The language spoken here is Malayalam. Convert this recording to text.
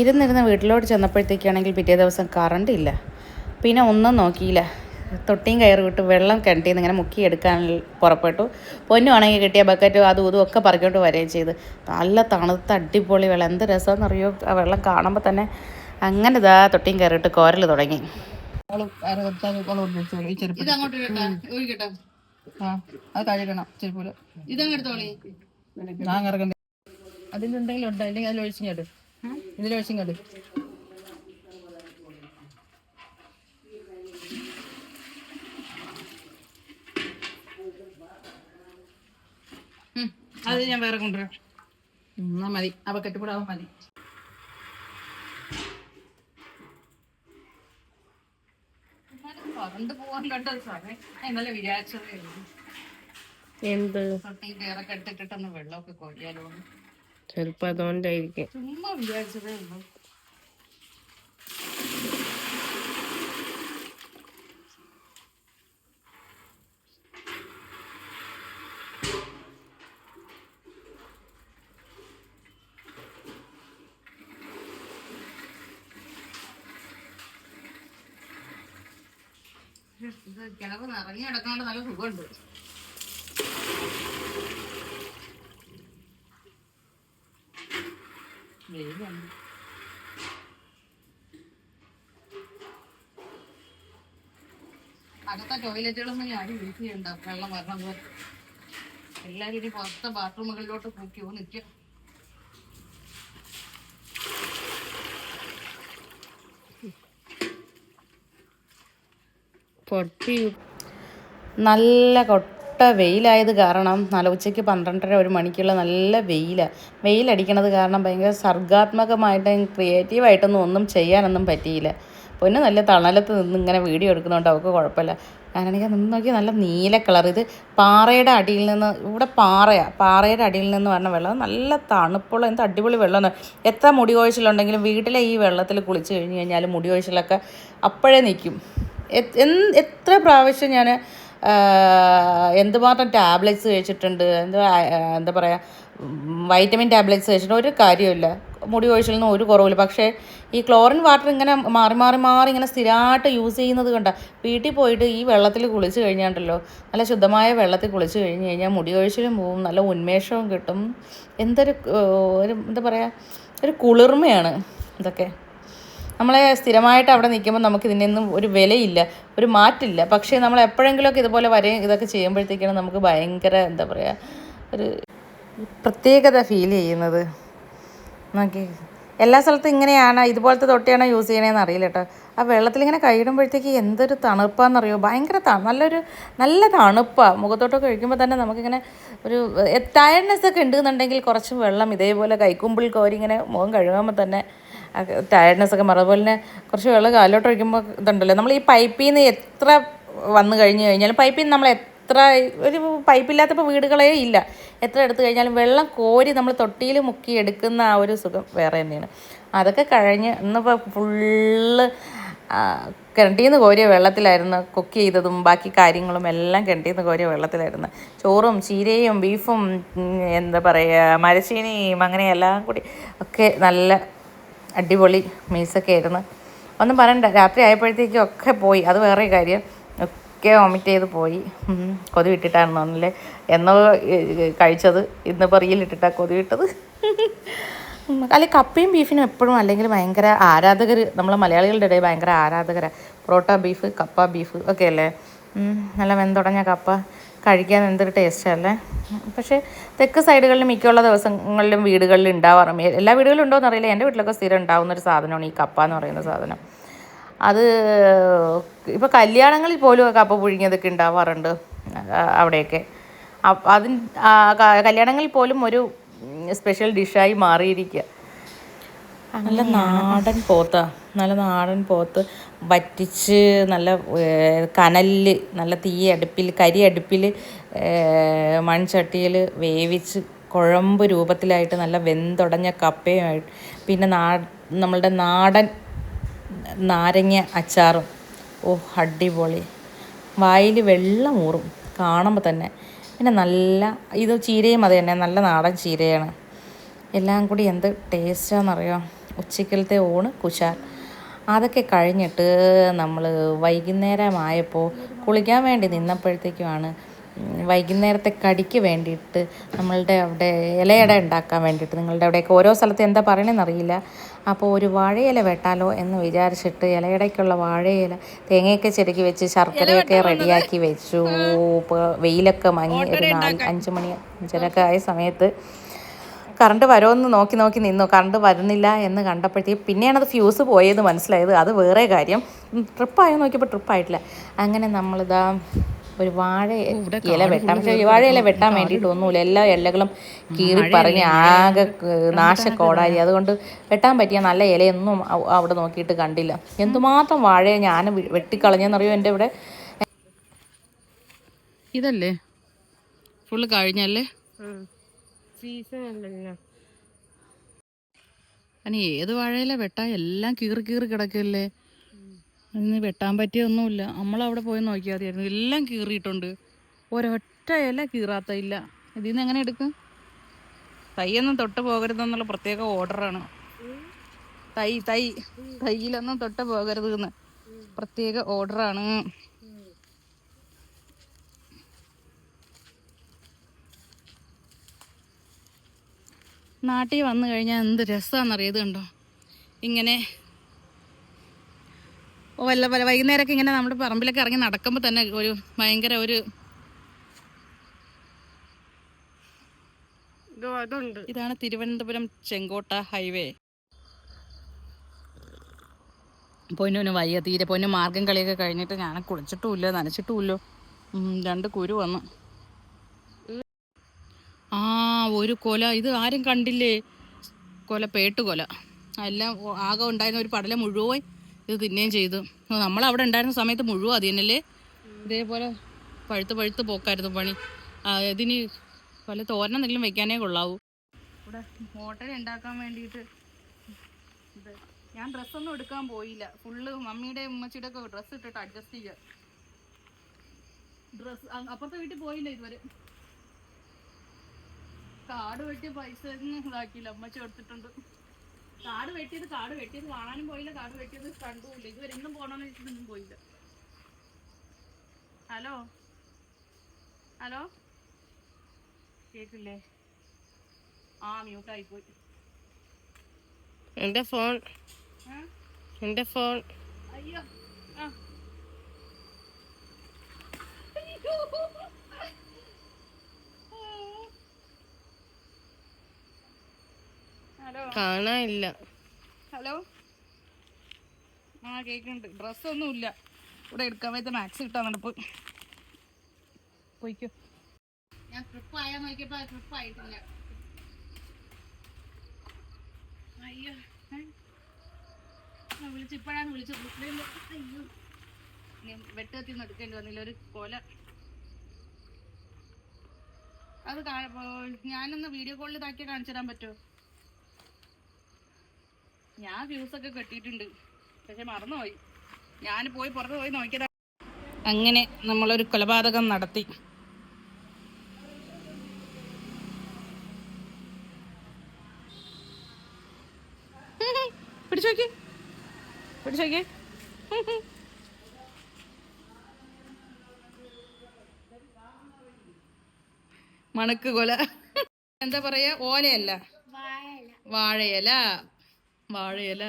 ഇരുന്നിരുന്ന് വീട്ടിലോട്ട് ചെന്നപ്പോഴത്തേക്കാണെങ്കിൽ പിറ്റേ ദിവസം കറണ്ട് ഇല്ല. പിന്നെ ഒന്നും നോക്കിയില്ല. തൊട്ടിയും കയറി വിട്ട് വെള്ളം കിണറ്റിൽ നിന്ന് ഇങ്ങനെ മുക്കിയെടുക്കാൻ പുറപ്പെട്ടു. പൊന്നുവാണെങ്കിൽ കിട്ടിയ ബക്കറ്റും അതും ഇതും ഒക്കെ പറിക്കോട്ട് വരികയും ചെയ്ത്. നല്ല തണുത്ത അടിപൊളി വെള്ളം. എന്ത് രസമെന്നറിയോ? ആ വെള്ളം കാണുമ്പോൾ തന്നെ അങ്ങനെ ഇതാ തൊട്ടിയും കയറിയിട്ട് കോരൽ തുടങ്ങി. ഞാൻ അതിലുണ്ടെങ്കിലും ഉണ്ട് അല്ലെങ്കിൽ അതിൽ ഒഴിച്ചിങ്ങോട്ട് ഇതിൽ ഒഴിച്ചിങ്ങോട്ട് അത് ഞാൻ വേറെ കൊണ്ടുവരാം. എന്നാ മതി. അവ കെട്ടിപ്പൂടാവും മതി. കറണ്ട് പോകാൻ കണ്ടത് സാറേ ഇന്നലെ വിചാരിച്ചതേ ഉള്ളൂ. എന്ത്? കെട്ടിട്ടിട്ടൊന്ന് വെള്ളമൊക്കെ കൊഴിയാലോ. ചിലപ്പോൾ അതുകൊണ്ടായിരിക്കും. ചുമ്മാ വിചാരിച്ചതേ ഉള്ളൂ. കിണർ നിറഞ്ഞു കിടക്കാണ്ട് നല്ല സുഖമുണ്ട്. വെയിലാണ് അകത്തെ ടോയ്ലറ്റുകളൊന്നും ആരും യൂസ് ചെയ്യണ്ട വെള്ളം വരണം പോലെ. എല്ലാവരും ഇനി പുറത്തെ ബാത്റൂമുകളിലോട്ട് പോക്കിയോ നിൽക്കുക. പൊട്ടി. നല്ല കൊട്ട വെയിലായത് കാരണം നല്ല ഉച്ചയ്ക്ക് പന്ത്രണ്ടര ഒരു മണിക്കുള്ള നല്ല വെയിലാണ് വെയിലടിക്കണത് കാരണം ഭയങ്കര സർഗാത്മകമായിട്ടും ക്രിയേറ്റീവായിട്ടൊന്നും ഒന്നും ചെയ്യാനൊന്നും പറ്റിയില്ല. പൊന്ന് നല്ല തണലത്ത് നിന്ന് ഇങ്ങനെ വീഡിയോ എടുക്കുന്നതുകൊണ്ട് അവൾക്ക് കുഴപ്പമില്ല. ഞാനാണെങ്കിൽ നിന്ന് നോക്കി നല്ല നീല കളർ ഇത് പാറയുടെ അടിയിൽ നിന്ന് ഇവിടെ പാറയാണ് പാറയുടെ അടിയിൽ നിന്ന് പറഞ്ഞ വെള്ളം. നല്ല തണുപ്പുള്ള എന്ത് അടിപൊളി വെള്ളം എത്ര മുടി കൊഴിച്ചിലുണ്ടെങ്കിലും വീട്ടിലെ ഈ വെള്ളത്തിൽ കുളിച്ച് കഴിഞ്ഞ് കഴിഞ്ഞാൽ മുടി കൊഴിച്ചിലൊക്കെ അപ്പോഴേ നിൽക്കും എത്ര പ്രാവശ്യം ഞാൻ എന്തുമാത്രം ടാബ്ലറ്റ്സ് കഴിച്ചിട്ടുണ്ട് എന്താ എന്താ പറയുക വൈറ്റമിൻ ടാബ്ലറ്റ്സ് കഴിച്ചിട്ട് ഒരു കാര്യമില്ല മുടി കൊഴിച്ചിലൊന്നും ഒരു കുറവില്ല പക്ഷേ ഈ ക്ലോറിൻ വാട്ടർ ഇങ്ങനെ മാറി മാറി മാറി ഇങ്ങനെ സ്ഥിരമായിട്ട് യൂസ് ചെയ്യുന്നത് കണ്ട വീട്ടിൽ പോയിട്ട് ഈ വെള്ളത്തിൽ കുളിച്ച് കഴിഞ്ഞാണ്ടല്ലോ നല്ല ശുദ്ധമായ വെള്ളത്തിൽ കുളിച്ച് കഴിഞ്ഞ് കഴിഞ്ഞാൽ മുടി കൊഴിച്ചിലും പോവും നല്ല ഉന്മേഷവും കിട്ടും. എന്തൊരു ഒരു എന്താ പറയുക ഒരു കുളിർമയാണ് ഇതൊക്കെ. നമ്മളെ സ്ഥിരമായിട്ട് അവിടെ നിൽക്കുമ്പോൾ നമുക്ക് ഇതിനൊന്നും ഒരു വിലയില്ല ഒരു മാറ്റില്ല. പക്ഷേ നമ്മൾ എപ്പോഴെങ്കിലുമൊക്കെ ഇതുപോലെ വരെയും ഇതൊക്കെ ചെയ്യുമ്പോഴത്തേക്കാണ് നമുക്ക് ഭയങ്കര എന്താ പറയുക ഒരു പ്രത്യേകത ഫീൽ ചെയ്യുന്നത്. നോക്കി. എല്ലാ സ്ഥലത്തും ഇങ്ങനെയാണ് ഇതുപോലത്തെ തൊട്ടിയാണോ യൂസ് ചെയ്യണേന്ന് അറിയില്ല കേട്ടോ. ആ വെള്ളത്തിൽ ഇങ്ങനെ കൈയിടുമ്പോഴത്തേക്ക് എന്തൊരു തണുപ്പാണെന്നറിയോ ഭയങ്കര നല്ലൊരു നല്ല തണുപ്പാണ് മുഖത്തോട്ടൊക്കെ കഴിക്കുമ്പോൾ തന്നെ നമുക്കിങ്ങനെ ഒരു ടയർഡ്നെസ് ഒക്കെ ഉണ്ടെന്നുണ്ടെങ്കിൽ കുറച്ച് വെള്ളം ഇതേപോലെ കൈക്കുമ്പിൾ കോരി ഇങ്ങനെ മുഖം കഴുകുമ്പോൾ തന്നെ ടയർഡ്നെസ് ഒക്കെ മാറും. അതുപോലെ തന്നെ കുറച്ച് വെള്ളം കാലോട്ട് ഒഴിക്കുമ്പോൾ ഇതുണ്ടല്ലോ. നമ്മൾ ഈ പൈപ്പിൽ നിന്ന് എത്ര വന്നു കഴിഞ്ഞ് കഴിഞ്ഞാലും പൈപ്പിൽ നിന്ന് നമ്മൾ എത്ര ഒരു പൈപ്പില്ലാത്തപ്പോൾ വീടുകളേ ഇല്ല. എത്ര എടുത്തു കഴിഞ്ഞാലും വെള്ളം കോരി നമ്മൾ തൊട്ടിയിൽ മുക്കി എടുക്കുന്ന ആ ഒരു സുഖം വേറെ തന്നെയാണ്. അതൊക്കെ കഴിഞ്ഞ് ഇന്നിപ്പോൾ ഫുള്ള് കിണറ്റിൽ നിന്ന് കോരിയ വെള്ളത്തിലായിരുന്നു കുക്ക് ചെയ്തതും ബാക്കി കാര്യങ്ങളും എല്ലാം കിണറ്റിൽ നിന്ന് കോരിയ വെള്ളത്തിലായിരുന്നു. ചോറും ചീരയും ബീഫും എന്താ പറയുക മരച്ചീനിയും അങ്ങനെ എല്ലാം കൂടി ഒക്കെ നല്ല അടിപൊളി മീൽസൊക്കെ ആയിരുന്നു. ഒന്നും പറയണ്ട രാത്രി ആയപ്പോഴത്തേക്കും ഒക്കെ പോയി. അത് വേറെ കാര്യം. ഒക്കെ വോമിറ്റ് ചെയ്ത് പോയി. കൊതി വിട്ടിട്ടായിരുന്നു ഒന്നല്ലേ എന്നോ കഴിച്ചത്. ഇന്നിപ്പോൾ റീലിട്ടിട്ടാണ് കൊതി വിട്ടത്. അല്ലെ കപ്പയും ബീഫിനും എപ്പോഴും അല്ലെങ്കിൽ ഭയങ്കര ആരാധകർ നമ്മളെ മലയാളികളുടെ ഇടയിൽ ഭയങ്കര ആരാധകരാണ് പൊറോട്ട ബീഫ് കപ്പ ബീഫ് ഒക്കെ അല്ലേ? നല്ല വെന്തുടഞ്ഞ കപ്പ. കഴിക്കാൻ എന്തൊരു ടേസ്റ്റല്ലേ പക്ഷേ തെക്ക് സൈഡുകളിലും മിക്കുള്ള ദിവസങ്ങളിലും വീടുകളിൽ ഉണ്ടാവാറും എല്ലാ വീടുകളിലും ഉണ്ടോ എന്നറിയില്ല എന്റെ വീട്ടിലൊക്കെ സ്ഥിരം ഉണ്ടാവുന്ന ഒരു സാധനമാണ് ഈ കപ്പ എന്ന് പറയുന്ന സാധനം. അത് ഇപ്പോൾ കല്യാണങ്ങളിൽ പോലും കപ്പ പുഴുങ്ങിയതൊക്കെ ഉണ്ടാവാറുണ്ട് അവിടെയൊക്കെ. അതിൻ കല്യാണങ്ങളിൽ പോലും ഒരു സ്പെഷ്യൽ ഡിഷായി മാറിയിരിക്കുക. നല്ല നാടൻ പോത്ത നല്ല നാടൻ പോത്ത് വറ്റിച്ച് നല്ല കനലിൽ നല്ല തീ അടുപ്പിൽ കരി അടുപ്പിൽ മൺചട്ടിയിൽ വേവിച്ച് കുഴമ്പ് രൂപത്തിലായിട്ട് നല്ല വെന്തുടഞ്ഞ കപ്പയുമായിട്ട് പിന്നെ നാ നമ്മളുടെ നാടൻ നാരങ്ങ അച്ചാറും. ഓ അടിപൊളി. വായിൽ വെള്ളം ഊറും കാണുമ്പോൾ തന്നെ. പിന്നെ നല്ല ഇത് ചീരയും അത് തന്നെ നല്ല നാടൻ ചീരയാണ്. എല്ലാം കൂടി എന്ത് ടേസ്റ്റാണെന്നറിയോ ഉച്ചക്കലത്തെ ഊണ് കുശാൽ. അതൊക്കെ കഴിഞ്ഞിട്ട് നമ്മൾ വൈകുന്നേരമായപ്പോൾ കുളിക്കാൻ വേണ്ടി നിന്നപ്പോഴത്തേക്കുമാണ് വൈകുന്നേരത്തെ കടിക്ക് വേണ്ടിയിട്ട് നമ്മളുടെ അവിടെ ഇലയട ഉണ്ടാക്കാൻ വേണ്ടിയിട്ട്. നിങ്ങളുടെ അവിടെയൊക്കെ ഓരോ സ്ഥലത്ത് എന്താ പറയണമെന്ന് അറിയില്ല. അപ്പോൾ ഒരു വാഴയില വെട്ടാലോ എന്ന് വിചാരിച്ചിട്ട് ഇലയടയ്ക്കുള്ള വാഴയില തേങ്ങയൊക്കെ ചെരുക്കി വെച്ച് ശർക്കരയൊക്കെ റെഡിയാക്കി വെച്ചു. ഇപ്പോൾ വെയിലൊക്കെ മങ്ങി ഒരു നാല് അഞ്ച് മണി അഞ്ചരൊക്കെ ആയ സമയത്ത് കറണ്ട് വരുമെന്ന് നോക്കി നോക്കി നിന്നു. കറണ്ട് വരുന്നില്ല എന്ന് കണ്ടപ്പോഴത്തേക്ക് പിന്നെയാണ് അത് ഫ്യൂസ് പോയത് മനസ്സിലായത്. അത് വേറെ കാര്യം. ട്രിപ്പായോ നോക്കിയപ്പോൾ ട്രിപ്പായിട്ടില്ല അങ്ങനെ നമ്മളിതാ ഒരു വാഴ ഇല വെട്ടാൻ പക്ഷേ വാഴ ഇല വെട്ടാൻ വേണ്ടിയിട്ട് ഒന്നുമില്ല എല്ലാ ഇലകളും കീറി പറഞ്ഞ് ആകെ നാശക്കോടായി. അതുകൊണ്ട് വെട്ടാൻ പറ്റിയ നല്ല ഇലയൊന്നും അവ- അവിടെ നോക്കിയിട്ട് കണ്ടില്ല. എന്തുമാത്രം വാഴയെ ഞാൻ വെട്ടിക്കളഞ്ഞെന്നറിയോ എന്റെ ഇവിടെ? ഇതല്ലേ? ഫുള്ള് കഴിഞ്ഞല്ലേ? അനി ഏത് വാഴയില വെട്ടാ? എല്ലാം കീറി കീറി കിടക്കല്ലേ? ഇന്ന് വെട്ടാൻ പറ്റിയൊന്നുമില്ല നമ്മളവിടെ പോയി നോക്കിയാൽ മതിയായിരുന്നു എല്ലാം കീറിയിട്ടുണ്ട്. ഒരൊറ്റ ഇല കീറാത്ത ഇല്ല. ഇതിൽ നിന്ന് എങ്ങനെ എടുക്കും? തൈയൊന്നും തൊട്ട് പോകരുതെന്നുള്ള പ്രത്യേക ഓർഡറാണ്. തൈ തൈ തൈയിലൊന്നും തൊട്ട് പോകരുത് എന്ന് പ്രത്യേക ഓർഡറാണ്. നാട്ടിൽ വന്നു കഴിഞ്ഞാൽ എന്ത് രസമാണെന്നറിയത് കണ്ടോ? ഇങ്ങനെ വല്ല പല വൈകുന്നേരമൊക്കെ ഇങ്ങനെ നമ്മുടെ പറമ്പിലൊക്കെ ഇറങ്ങി നടക്കുമ്പോൾ തന്നെ ഒരു ഭയങ്കര ഒരു ഇതാണ് തിരുവനന്തപുരം ചെങ്കോട്ട ഹൈവേ. പൊന്നുന് വയ്യ തീരെ പൊന്നു. മാർഗം കളിയൊക്കെ കഴിഞ്ഞിട്ട് ഞാൻ കുളിച്ചിട്ടുമില്ല നനച്ചിട്ടുമില്ല. രണ്ട് കുരു വന്നു. ആ ഒരു കൊല. ഇത് ആരും കണ്ടില്ലേ? കൊല പേട്ടുകൊല. എല്ലാം ഓ- ആകെ ഉണ്ടായിരുന്ന ഒരു പടല മുഴുവൻ ഇത് തിന്നുകയും ചെയ്തു. നമ്മൾ അവിടെ ഉണ്ടായിരുന്ന സമയത്ത് മുഴുവൻ അത് തന്നെയല്ലേ? ഇതേപോലെ പഴുത്ത് പഴുത്ത് പോക്കായിരുന്നു പണി. ഇതിന് വല്ല തോരൻ എന്തെങ്കിലും വെക്കാനേ കൊള്ളാവൂ. ഇവിടെ ഹോട്ടൽ ഉണ്ടാക്കാൻ വേണ്ടിയിട്ട് ഞാൻ ഡ്രസ്സൊന്നും എടുക്കാൻ പോയില്ല. ഫുള്ള് മമ്മിയുടെ ഉമ്മച്ചിയുടെ ഒക്കെ ഡ്രസ്സ് ഇട്ടിട്ട് അഡ്ജസ്റ്റ് ചെയ്യുക ഡ്രസ്സ് അപ്പുറത്തെ വീട്ടിൽ പോയില്ല ഇതുവരെ. കാട് വെട്ടിയ പൈസ ഒന്നും ഇതാക്കിയില്ല. അമ്മച്ചി കൊടുത്തിട്ടുണ്ട്. കാട് വെട്ടിയത് കാട് വെട്ടിയത് കാണാനും പോയില്ല. കാട് വെട്ടിയത് കണ്ടുമില്ല. ഇതുവരെ ഇന്നും പോകണമെന്ന് വെച്ചിട്ടൊന്നും പോയില്ല. ഹലോ? ഹലോ? കേക്കില്ലേ? ആ മ്യൂട്ടായി പോയി എന്റെ ഫോൺ? എന്റെ ഫോൺ. അയ്യോ. ആ. കാണാനില്ല. ഹലോ ആ കേക്കുന്നുണ്ട്. ഡ്രസ്സൊന്നും ഇല്ല ഇവിടെ എടുക്കാൻ പറ്റുന്ന മാക്സ് കിട്ടാൻ നടപ്പ് പോയിക്കോ. ഞാൻ ട്രിപ്പ് ആയാ നോക്കിയപ്പോ ട്രിപ്പ് ആയിട്ടില്ല. അയ്യോ. ഏ? ആ, വിളിച്ച് ഇപ്പോഴാണ് വിളിച്ചത്. അയ്യോ. ഇനി വെട്ടുകത്തിന്ന് എടുക്കേണ്ടി വന്നില്ല. ഒരു കൊല. അത് ഞാനൊന്ന് വീഡിയോ കോളിൽ ഇതാക്കി കാണിച്ചു തരാൻ പറ്റുമോ? ഞാൻ ഫ്യൂസ് ഒക്കെ കെട്ടിയിട്ടുണ്ട്. പക്ഷെ മറന്നുപോയി. ഞാൻ പോയി പുറത്ത് പോയി നോക്കിയതാ. അങ്ങനെ നമ്മളൊരു കൊലപാതകം നടത്തി. മണക്ക് കൊല. എന്താ പറയാ? ഓലയല്ല. വാഴയില. വാഴയില